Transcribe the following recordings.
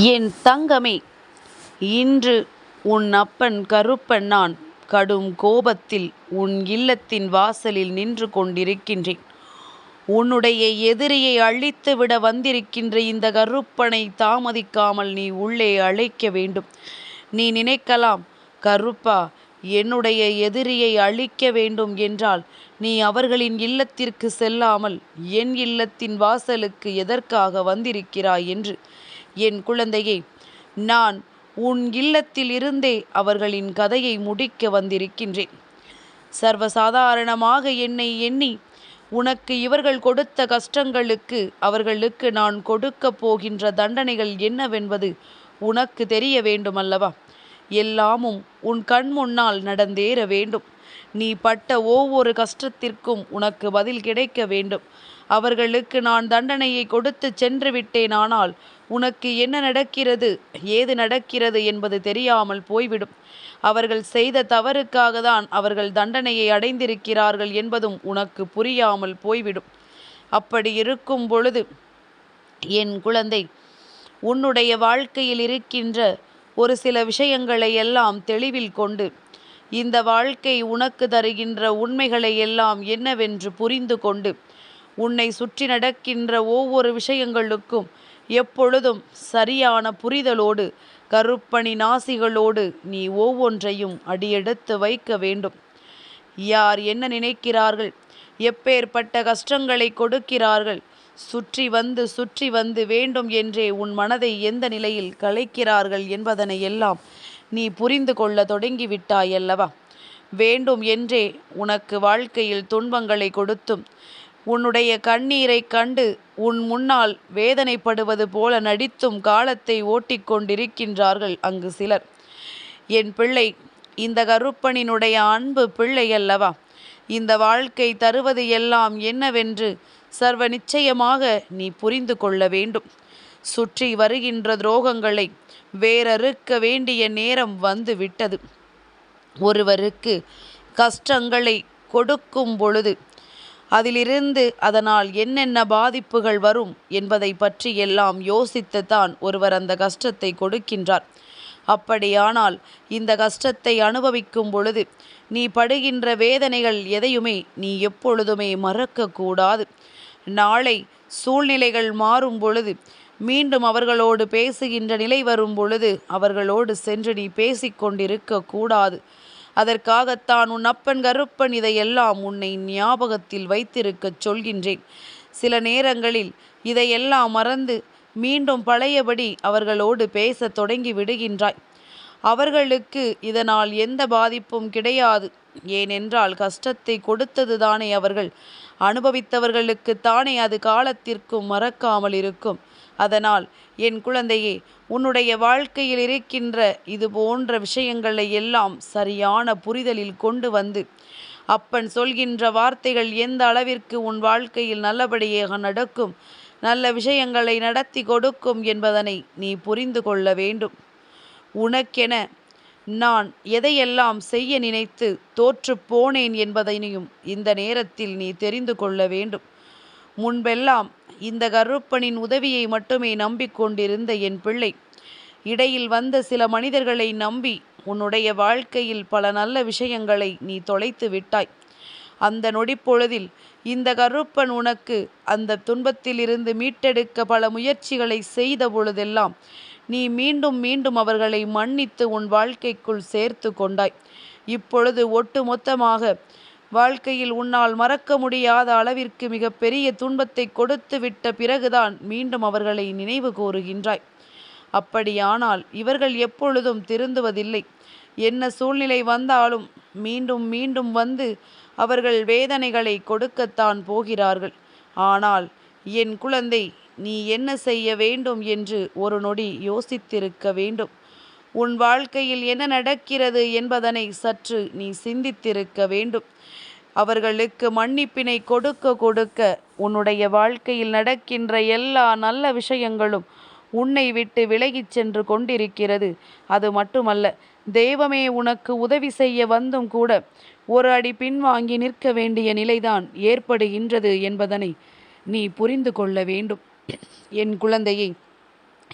என் தங்கமே இன்று உன் அப்பன் கருப்பன் நான் கடும் கோபத்தில் உன் இல்லத்தின் வாசலில் நின்று கொண்டிருக்கின்றேன். உன்னுடைய எதிரியை அழித்துவிட வந்திருக்கின்ற இந்த கருப்பனை தாமதிக்காமல் நீ உள்ளே அழைக்க வேண்டும். நீ நினைக்கலாம் கருப்பா என்னுடைய எதிரியை அழிக்க வேண்டும் என்றால் நீ அவர்களின் இல்லத்திற்கு செல்லாமல் என் இல்லத்தின் வாசலுக்கு எதற்காக வந்திருக்கிறாய்? என்று என் குழந்தையே நான் உன் இல்லத்தில் இருந்தே அவர்களின் கதையை முடிக்க வந்திருக்கின்றேன். சர்வசாதாரணமாக என்னை எண்ணி உனக்கு இவர்கள் கொடுத்த கஷ்டங்களுக்கு அவர்களுக்கு நான் கொடுக்கப் போகின்ற தண்டனைகள் என்னவென்பது உனக்கு தெரிய வேண்டுமல்லவா? எல்லாமும் உன் கண் முன்னால் நடந்தேற வேண்டும். நீ பட்ட ஒவ்வொரு கஷ்டத்திற்கும் உனக்கு பதில் கிடைக்க வேண்டும். அவர்களுக்கு நான் தண்டனையை கொடுத்து சென்று விட்டேனானால் உனக்கு என்ன நடக்கிறது? ஏது நடக்கிறது என்பது தெரியாமல் போய்விடும். அவர்கள் செய்த தவறுக்காக தான் அவர்கள் தண்டனையை அடைந்திருக்கிறார்கள் என்பதும் உனக்கு புரியாமல் போய்விடும். அப்படி இருக்கும் பொழுது என் குழந்தை உன்னுடைய வாழ்க்கையில் இருக்கின்ற ஒரு சில விஷயங்களை எல்லாம் தெளிவில் கொண்டு இந்த வாழ்க்கை உனக்கு தருகின்ற உண்மைகளை எல்லாம் என்னவென்று புரிந்து கொண்டு உன்னை சுற்றி நடக்கின்ற ஒவ்வொரு விஷயங்களுக்கும் எப்பொழுதும் சரியான புரிதலோடு கருப்பணி நாசிகளோடு நீ ஒவ்வொன்றையும் அடியெடுத்து வைக்க வேண்டும். யார் என்ன நினைக்கிறார்கள்? எப்பேற்பட்ட கஷ்டங்களை கொடுக்கிறார்கள்? சுற்றி வந்து சுற்றி வந்து வேண்டும் என்றே உன் மனதை எந்த நிலையில் கலைக்கிறார்கள் என்பதனை எல்லாம் நீ புரிந்து கொள்ள தொடங்கிவிட்டாயல்லவா? வேண்டும் என்றே உனக்கு வாழ்க்கையில் துன்பங்களை கொடுத்தும் உன்னுடைய கண்ணீரைக் கண்டு உன் முன்னால் வேதனைப்படுவது போல நடித்தும் காலத்தை ஓட்டிக்கொண்டிருக்கின்றார்கள் அங்கு சிலர். என் பிள்ளை இந்த கருப்பனினுடைய அன்பு பிள்ளை அல்லவா இந்த வாழ்க்கை தருவது எல்லாம் என்னவென்று சர்வ நிச்சயமாக நீ புரிந்து கொள்ள வேண்டும். சுற்றி வருகின்ற துரோகங்களை வேறறுக்க வேண்டிய நேரம் வந்து விட்டது. ஒருவருக்கு கஷ்டங்களை கொடுக்கும் பொழுது அதிலிருந்து அதனால் என்னென்ன பாதிப்புகள் வரும் என்பதை பற்றி எல்லாம் யோசித்துத்தான் ஒருவர் அந்த கஷ்டத்தை கொடுக்கின்றார். அப்படியானால் இந்த கஷ்டத்தை அனுபவிக்கும் பொழுது நீ படுகின்ற வேதனைகள் எதையுமே நீ எப்பொழுதுமே மறக்கக்கூடாது. நாளை சூழ்நிலைகள் மாறும் பொழுது மீண்டும் அவர்களோடு பேசுகின்ற நிலை வரும் பொழுது அவர்களோடு சென்று நீ பேசிக்கொண்டிருக்க கூடாது அதற்காகத்தான் உன் அப்பன் கருப்பன் இதையெல்லாம் உன்னை ஞாபகத்தில் வைத்திருக்கச் சொல்கின்றேன். சில நேரங்களில் இதையெல்லாம் மறந்து மீண்டும் பழையபடி அவர்களோடு பேசத் தொடங்கி விடுகின்றாய். அவர்களுக்கு இதனால் எந்த பாதிப்பும் கிடையாது. ஏனென்றால் கஷ்டத்தை கொடுத்தது தானே அவர்கள். அனுபவித்தவர்களுக்கு தானே அது காலத்திற்கும் மறக்காமல் இருக்கும். அதனால் என் குழந்தையே உன்னுடைய வாழ்க்கையில் இருக்கின்ற இது போன்ற விஷயங்களை எல்லாம் சரியான புரிதலில் கொண்டு வந்து அப்பன் சொல்கின்ற வார்த்தைகள் எந்த அளவிற்கு உன் வாழ்க்கையில் நல்லபடியாக நடக்கும் நல்ல விஷயங்களை நடத்தி கொடுக்கும் என்பதனை நீ புரிந்து கொள்ள வேண்டும். உனக்கென நான் எதையெல்லாம் செய்ய நினைத்து தோற்று போனேன் என்பதனையும் இந்த நேரத்தில் நீ தெரிந்து கொள்ள வேண்டும். முன்பெல்லாம் இந்த கருப்பனின் உதவியை மட்டுமே நம்பிக்கொண்டிருந்த என் பிள்ளை. இடையில் வந்த சில மனிதர்களை நம்பி உன்னுடைய வாழ்க்கையில் பல நல்ல விஷயங்களை நீ தொலைத்து விட்டாய். அந்த நொடிப்பொழுதில் இந்த கருப்பன் உனக்கு அந்த துன்பத்திலிருந்து மீட்டெடுக்க பல முயற்சிகளை செய்த பொழுதெல்லாம் நீ மீண்டும் மீண்டும் அவர்களை மன்னித்து உன் வாழ்க்கைக்குள் சேர்த்து கொண்டாய். இப்பொழுது ஒட்டுமொத்தமாக வாழ்க்கையில் உன்னால் மறக்க முடியாத அளவிற்கு மிக பெரிய துன்பத்தை கொடுத்து விட்ட பிறகுதான் மீண்டும் அவர்களை நினைவு கூறுகின்றாய். அப்படியானால் இவர்கள் எப்பொழுதும் திருந்துவதில்லை. என்ன சூழ்நிலை வந்தாலும் மீண்டும் மீண்டும் வந்து அவர்கள் வேதனைகளை கொடுக்கத்தான் போகிறார்கள். ஆனால் என் குழந்தை நீ என்ன செய்ய வேண்டும் என்று ஒரு நொடி யோசித்திருக்க வேண்டும். உன் வாழ்க்கையில் என்ன நடக்கிறது என்பதனை சற்று நீ சிந்தித்திருக்க வேண்டும். அவர்களுக்கு மன்னிப்பினை கொடுக்க கொடுக்க உன்னுடைய வாழ்க்கையில் நடக்கின்ற எல்லா நல்ல விஷயங்களும் உன்னை விட்டு விலகிச் சென்று கொண்டிருக்கிறது. அது மட்டுமல்ல தெய்வமே உனக்கு உதவி செய்ய வந்தும் கூட ஒரு அடி பின்வாங்கி நிற்க வேண்டிய நிலைதான் ஏற்படுகின்றது என்பதனை நீ புரிந்து கொள்ள வேண்டும். என் குழந்தையை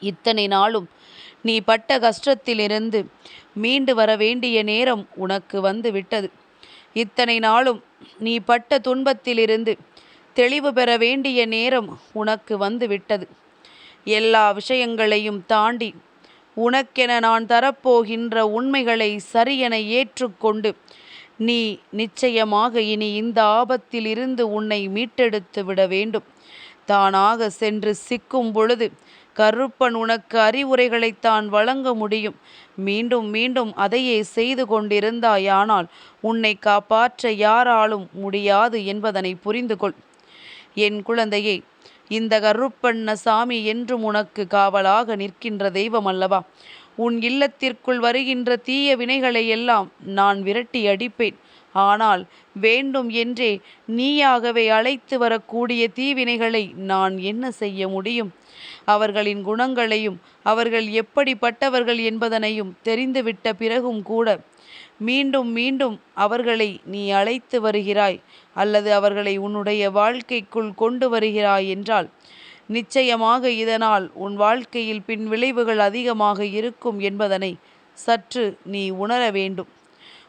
இத்தனை நாளும் நீ பட்ட கஷ்டத்திலிருந்து மீண்டு வர வேண்டிய நேரம் உனக்கு வந்து விட்டது இத்தனை நாளும் நீ பட்ட துன்பத்திலிருந்து தெளிவு பெற வேண்டிய நேரம் உனக்கு வந்து விட்டது எல்லா விஷயங்களையும் தாண்டி உனக்கென நான் தரப்போகின்ற உண்மைகளை சரியென ஏற்றுக்கொண்டு நீ நிச்சயமாக இனி இந்த ஆபத்தில் இருந்து உன்னை மீட்டெடுத்து விட வேண்டும். தானாக சென்று சிக்கும் பொழுது கருப்பன் உனக்கு அறிவுரைகளைத்தான் வழங்க முடியும். மீண்டும் மீண்டும் அதையே செய்து கொண்டிருந்தாயானால் உன்னை காப்பாற்ற யாராலும் முடியாது என்பதனை புரிந்து கொள் என் குழந்தையே இந்த கருப்பண்ண சாமி என்றும் உனக்கு காவலாக நிற்கின்ற தெய்வம் அல்லவா? உன் இல்லத்திற்குள் வருகின்ற தீய வினைகளை எல்லாம் நான் விரட்டி அடிப்பேன். ஆனால் வேண்டும் என்றே நீயாகவே அழைத்து வரக்கூடிய தீவினைகளை நான் என்ன செய்ய முடியும்? அவர்களின் குணங்களையும் அவர்கள் எப்படிப்பட்டவர்கள் என்பதனையும் தெரிந்துவிட்ட பிறகும் கூட மீண்டும் மீண்டும் அவர்களை நீ அழைத்து வருகிறாய் அல்லது அவர்களை உன்னுடைய வாழ்க்கைக்குள் கொண்டு வருகிறாய் என்றால் நிச்சயமாக இதனால் உன் வாழ்க்கையில் பின் விளைவுகள் அதிகமாக இருக்கும் என்பதனை சற்று நீ உணர வேண்டும்.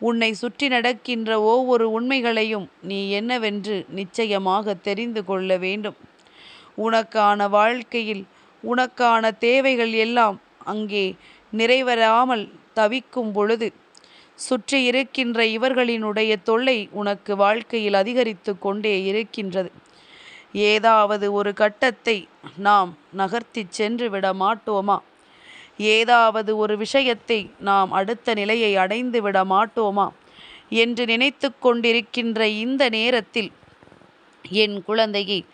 உன்னை சுற்றி நடக்கின்ற ஒவ்வொரு உண்மைகளையும் நீ என்னவென்று நிச்சயமாக தெரிந்து கொள்ள வேண்டும். உனக்கான வாழ்க்கையில் உனக்கான தேவைகள் எல்லாம் அங்கே நிறைவராமல் தவிக்கும் பொழுது சுற்றி இருக்கின்ற இவர்களினுடைய தொல்லை உனக்கு வாழ்க்கையில் அதிகரித்து கொண்டே இருக்கின்றது. ஏதாவது ஒரு கட்டத்தை நாம் நகர்த்தி சென்று விட மாட்டோமா? ஏதாவது ஒரு விஷயத்தை நாம் அடுத்த நிலையை அடைந்து விட மாட்டோமா? என்று நினைத்து கொண்டிருக்கின்ற இந்த நேரத்தில் என் குழந்தையை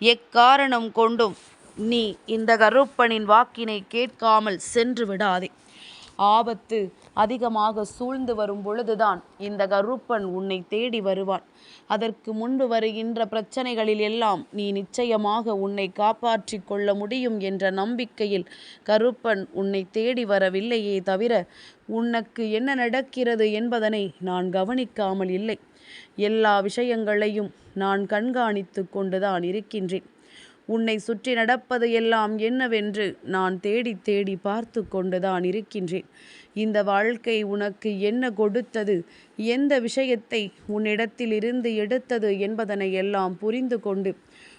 எக்காரணம் கொண்டும் நீ இந்த கருப்பனின் வாக்கினை கேட்காமல் சென்று விடாதே. ஆபத்து அதிகமாக சூழ்ந்து வரும் பொழுதுதான் இந்த கருப்பன் உன்னை தேடி வருவான். அதற்கு முன்பு வருகின்ற பிரச்சனைகளில் எல்லாம் நீ நிச்சயமாக உன்னை காப்பாற்றி கொள்ள முடியும் என்ற நம்பிக்கையில் கருப்பன் உன்னை தேடி வரவில்லையே தவிர உனக்கு என்ன நடக்கிறது என்பதனை நான் கவனிக்காமல் இல்லை. எல்லா விஷயங்களையும் நான் கண்காணித்து கொண்டுதான் இருக்கின்றேன். உன்னை சுற்றி நடப்பது எல்லாம் என்னவென்று நான் தேடி தேடி பார்த்து கொண்டுதான் இருக்கின்றேன். இந்த வாழ்க்கை உனக்கு என்ன கொடுத்தது? எந்த விஷயத்தை உன்னிடத்தில் இருந்து எடுத்தது என்பதனை எல்லாம் புரிந்து கொண்டு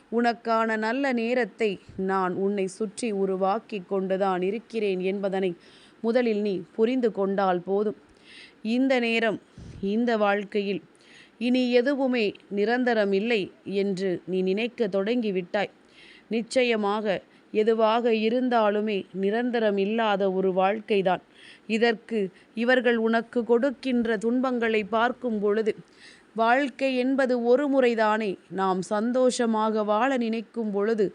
உனக்கான நல்ல நேரத்தை நான் உன்னை சுற்றி உருவாக்கி கொண்டுதான் இருக்கிறேன் என்பதனை முதலில் நீ புரிந்து கொண்டால் போதும். இந்த நேரம் இந்த வாழ்க்கையில் இனி எதுவுமே நிரந்தரம் இல்லை என்று நீ நினைக்க தொடங்கிவிட்டாய். நிச்சயமாக எதுவாக இருந்தாலுமே நிரந்தரம் இல்லாத ஒரு வாழ்க்கைதான். இதற்கு இவர்கள் உனக்கு கொடுக்கின்ற துன்பங்களை பார்க்கும் பொழுது வாழ்க்கை என்பது ஒரு முறைதானே. நாம் சந்தோஷமாக வாழ நினைக்கும் பொழுது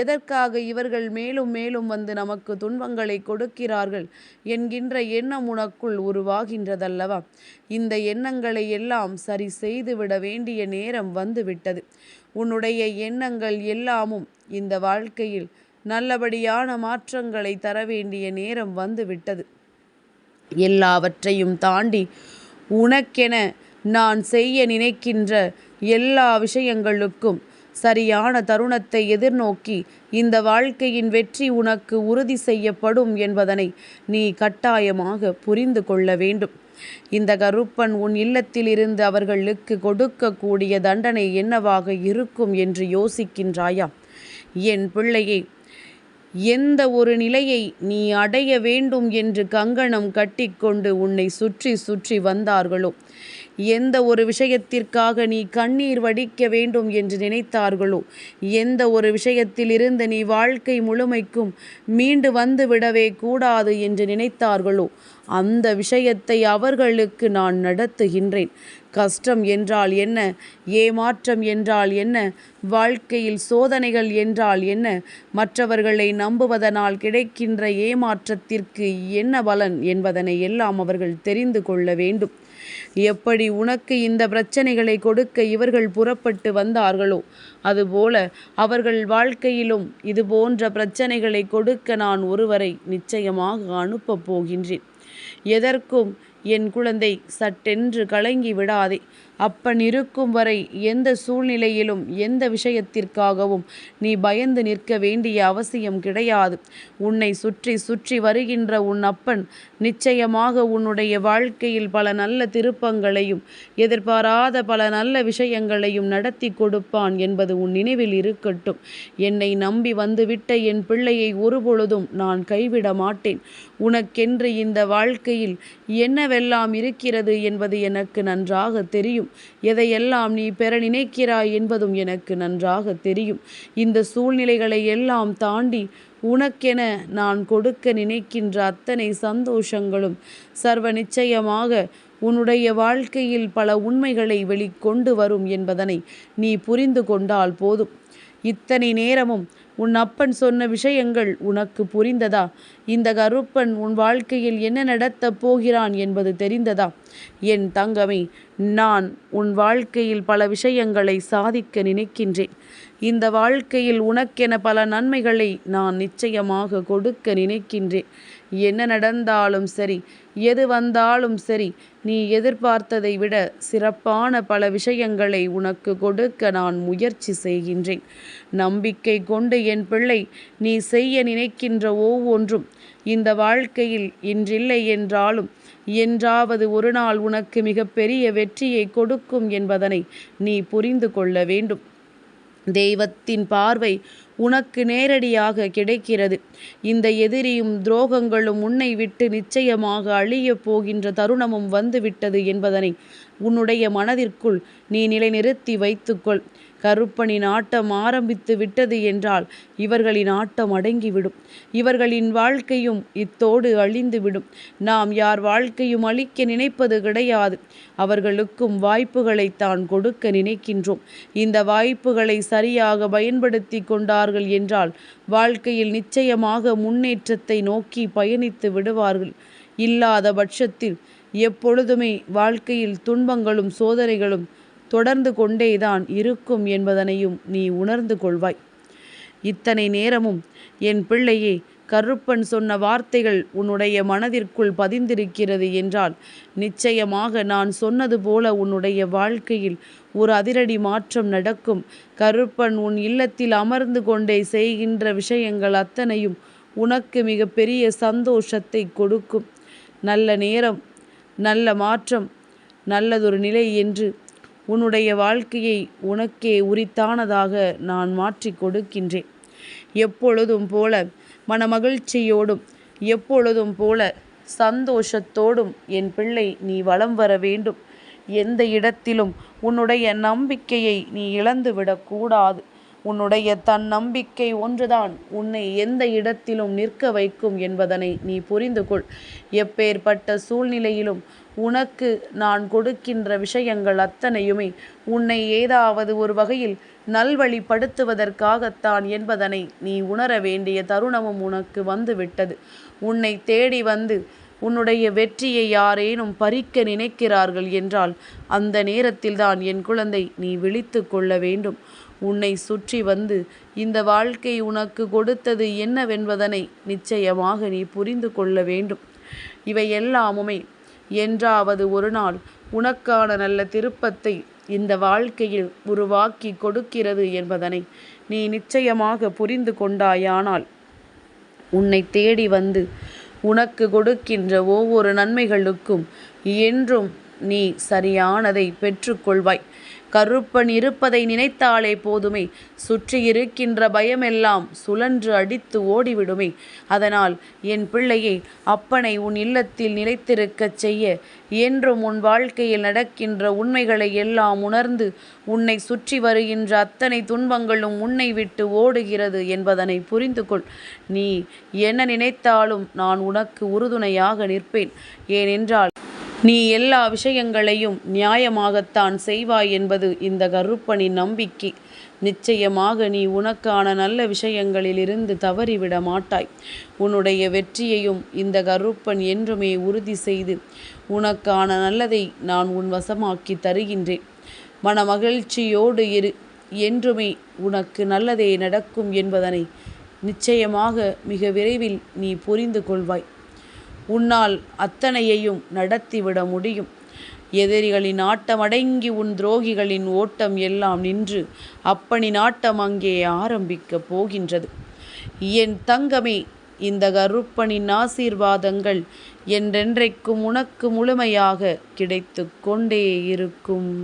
எதற்காக இவர்கள் மேலும் மேலும் வந்து நமக்கு துன்பங்களை கொடுக்கிறார்கள் என்கின்ற எண்ணம் உனக்குள் உருவாகின்றதல்லவா? இந்த எண்ணங்களை எல்லாம் சரி செய்துவிட வேண்டிய நேரம் வந்துவிட்டது. உன்னுடைய எண்ணங்கள் எல்லாமும் இந்த வாழ்க்கையில் நல்லபடியான மாற்றங்களை தர வேண்டிய நேரம் வந்துவிட்டது. எல்லாவற்றையும் தாண்டி உனக்கென நான் செய்ய நினைக்கின்ற எல்லா விஷயங்களுக்கும் சரியான தருணத்தை எதிர்நோக்கி இந்த வாழ்க்கையின் வெற்றி உனக்கு உறுதி செய்யப்படும் என்பதனை நீ கட்டாயமாக புரிந்து கொள்ள வேண்டும். இந்த கருப்பன் உன் இல்லத்தில் இருந்து அவர்களுக்கு கொடுக்கக்கூடிய தண்டனை என்னவாக இருக்கும் என்று யோசிக்கின்றாயா? என் பிள்ளையை எந்த ஒரு நிலையை நீ அடைய வேண்டும் என்று கங்கணம் கட்டிக்கொண்டு உன்னை சுற்றி சுற்றி வந்தார்களோ? எந்த ஒரு விஷயத்திற்காக நீ கண்ணீர் வடிக்க வேண்டும் என்று நினைத்தார்களோ எந்த ஒரு விஷயத்தில் இருந்து நீ வாழ்க்கை முழுமைக்கும் மீண்டு வந்து விடவே கூடாது என்று நினைத்தார்களோ அந்த விஷயத்தை அவர்களுக்கு நான் நடத்துகின்றேன். கஷ்டம் என்றால் என்ன? ஏமாற்றம் என்றால் என்ன? வாழ்க்கையில் சோதனைகள் என்றால் என்ன? மற்றவர்களை நம்புவதனால் கிடைக்கின்ற ஏமாற்றத்திற்கு என்ன பலன் என்பதனை எல்லாம் அவர்கள் தெரிந்து கொள்ள வேண்டும். எப்படி உனக்கு இந்த பிரச்சனைகளை கொடுக்க இவர்கள் புறப்பட்டு வந்தார்களோ? அதுபோல அவர்கள் வாழ்க்கையிலும் இது போன்ற பிரச்சனைகளை கொடுக்க நான் ஒருவரை நிச்சயமாக அனுப்பப் போகின்றேன். எதற்கும் என் குழந்தை சட்டென்று கலங்கி விடாதே. அப்பன் இருக்கும் வரை எந்த சூழ்நிலையிலும் எந்த விஷயத்திற்காகவும் நீ பயந்து நிற்க வேண்டிய அவசியம் கிடையாது. உன்னை சுற்றி சுற்றி வருகின்ற உன் அப்பன் நிச்சயமாக உன்னுடைய வாழ்க்கையில் பல நல்ல திருப்பங்களையும் எதிர்பாராத பல நல்ல விஷயங்களையும் நடத்தி கொடுப்பான் என்பது உன் நினைவில் இருக்கட்டும். என்னை நம்பி வந்துவிட்ட என் பிள்ளையை ஒருபொழுதும் நான் கைவிட மாட்டேன். உனக்கென்று இந்த வாழ்க்கையில் என்னவெல்லாம் இருக்கிறது என்பது எனக்கு நன்றாக தெரியும். எதையெல்லாம் நீ பெற நினைக்கிறாய் என்பதும் எனக்கு நன்றாக தெரியும். இந்த சூழ்நிலைகளை எல்லாம் தாண்டி உனக்கென நான் கொடுக்க நினைக்கின்ற அத்தனை சந்தோஷங்களும் சர்வ நிச்சயமாக உன்னுடைய வாழ்க்கையில் பல உண்மைகளை வெளிக்கொண்டு வரும் என்பதனை நீ புரிந்து கொண்டால் போதும். இத்தனை நேரமும் உன் அப்பன் சொன்ன விஷயங்கள் உனக்கு புரிந்ததா? இந்த கருப்பன் உன் வாழ்க்கையில் என்ன நடத்தப் போகிறான் என்பது தெரிந்ததா? என் தங்கமே நான் உன் வாழ்க்கையில் பல விஷயங்களை சாதிக்க நினைக்கின்றேன். இந்த வாழ்க்கையில் உனக்கென பல நன்மைகளை நான் நிச்சயமாக கொடுக்க நினைக்கின்றேன். என்ன நடந்தாலும் சரி எது வந்தாலும் சரி நீ எதிர்பார்த்ததை விட சிறப்பான பல விஷயங்களை உனக்கு கொடுக்க நான் முயற்சி செய்கின்றேன். நம்பிக்கை கொண்டு என் பிள்ளை நீ செய்ய நினைக்கின்ற ஒவ்வொன்றும் இந்த வாழ்க்கையில் இன்றில்லை என்றாலும் என்றாவது ஒரு நாள் உனக்கு மிகப்பெரிய வெற்றியை கொடுக்கும் என்பதனை நீ புரிந்து கொள்ள வேண்டும். தெய்வத்தின் பார்வை உனக்கு நேரடியாக கிடைக்கிறது. இந்த எதிரியும் துரோகங்களும் உன்னை விட்டு நிச்சயமாக அழியப் போகின்ற தருணமும் வந்துவிட்டது என்பதனை உன்னுடைய மனதிற்குள் நீ நிலைநிறுத்தி வைத்துக்கொள். கருப்பனின் ஆட்டம் ஆரம்பித்து விட்டது என்றால் இவர்களின் ஆட்டம் அடங்கிவிடும். இவர்களின் வாழ்க்கையும் இத்தோடு அழிந்துவிடும். நாம் யார் வாழ்க்கையும் அழிக்க நினைப்பது கிடையாது. அவர்களுக்கும் வாய்ப்புகளை தான் கொடுக்க நினைக்கின்றோம். இந்த வாய்ப்புகளை சரியாக பயன்படுத்தி கொண்டார்கள் என்றால் வாழ்க்கையில் நிச்சயமாக முன்னேற்றத்தை நோக்கி பயணித்து விடுவார்கள். இல்லாத பட்சத்தில் எப்பொழுதுமே வாழ்க்கையில் துன்பங்களும் சோதனைகளும் தொடர்ந்து கொண்டேதான் இருக்கும் என்பதனையும் நீ உணர்ந்து கொள்வாய். இத்தனை நேரமும் என் பிள்ளையே கருப்பன் சொன்ன வார்த்தைகள் உன்னுடைய மனதிற்குள் பதிந்திருக்கிறது என்றால் நிச்சயமாக நான் சொன்னது போல உன்னுடைய வாழ்க்கையில் ஒரு அதிரடி மாற்றம் நடக்கும். கருப்பன் உன் இல்லத்தில் அமர்ந்து கொண்டே செய்கின்ற விஷயங்கள் அத்தனையும் உனக்கு மிக பெரிய சந்தோஷத்தை கொடுக்கும். நல்ல நேரம் நல்ல மாற்றம் நல்லதொரு நிலை என்று உன்னுடைய வாழ்க்கையை உனக்கே உரித்தானதாக நான் மாற்றி கொடுக்கின்றேன். எப்பொழுதும் போல மனமகிழ்ச்சியோடும் எப்பொழுதும் போல சந்தோஷத்தோடும் என் பிள்ளை நீ வளம் வர வேண்டும். எந்த இடத்திலும் உன்னுடைய நம்பிக்கையை நீ இழந்துவிடக்கூடாது உன்னுடைய தன்னம்பிக்கை ஒன்றுதான். உன்னை எந்த இடத்திலும் நிற்க வைக்கும் என்பதனை நீ புரிந்து கொள் எப்பேற்பட்ட சூழ்நிலையிலும் உனக்கு நான் கொடுக்கின்ற விஷயங்கள் அத்தனையுமே உன்னை ஏதாவது ஒரு வகையில் நல்வழிப்படுத்துவதற்காகத்தான் என்பதனை நீ உணர வேண்டிய தருணமும் உனக்கு வந்துவிட்டது. உன்னை தேடி வந்து உன்னுடைய வெற்றியை யாரேனும் பறிக்க நினைக்கிறார்கள் என்றால் அந்த நேரத்தில்தான் என் குழந்தை நீ விழித்து கொள்ள வேண்டும். உன்னை சுற்றி வந்து இந்த வாழ்க்கை உனக்கு கொடுத்தது என்னவென்பதனை நிச்சயமாக நீ புரிந்து கொள்ள வேண்டும். இவை எல்லாமுமே என்றாவது ஒரு நாள் உனக்கான நல்ல திருப்பத்தை இந்த வாழ்க்கையில் உருவாக்கி கொடுக்கிறது என்பதனை நீ நிச்சயமாக புரிந்து கொண்டாயானால் உன்னை தேடி வந்து உனக்கு கொடுக்கின்ற ஒவ்வொரு நன்மைகளுக்கும் என்றும் நீ சரியானதை பெற்றுக்கொள்வாய். கருப்பன் இருப்பதை நினைத்தாலே போதுமே. சுற்றி இருக்கின்ற பயமெல்லாம் சுழன்று அடித்து ஓடிவிடுமே. அதனால் என் பிள்ளையை அப்பனை உன் இல்லத்தில் நிலைத்திருக்கச் செய்ய. என்றும் உன் வாழ்க்கையில் நடக்கின்ற உண்மைகளை எல்லாம் உணர்ந்து உன்னை சுற்றி வருகின்ற அத்தனை துன்பங்களும் உன்னை விட்டு ஓடுகிறது என்பதனை புரிந்து கொள் நீ என்ன நினைத்தாலும் நான் உனக்கு உறுதுணையாக நிற்பேன். ஏனென்றால் நீ எல்லா விஷயங்களையும் நியாயமாகத்தான் செய்வாய் என்பது இந்த கருப்பனின் நம்பிக்கை. நிச்சயமாக நீ உனக்கான நல்ல விஷயங்களிலிருந்து தவறிவிட மாட்டாய். உன்னுடைய வெற்றியையும் இந்த கருப்பன் என்றுமே உறுதி செய்து உனக்கான நல்லதை நான் உன் வசமாக்கி தருகின்றேன். மன மகிழ்ச்சியோடு இரு என்றுமே உனக்கு நல்லதே நடக்கும் என்பதனை நிச்சயமாக மிக விரைவில் நீ புரிந்து கொள்வாய். உன்னால் அத்தனையையும் நடத்திவிட முடியும். எதிரிகளின் ஆட்டமடங்கி உன் துரோகிகளின் ஓட்டம் எல்லாம் நின்று அப்பனி நாட்டம் அங்கே ஆரம்பிக்கப் போகின்றது. என் தங்கமே இந்த கருப்பனின் ஆசீர்வாதங்கள் என்றென்றைக்கும் உனக்கு முழுமையாக கிடைத்து கொண்டே இருக்கும்.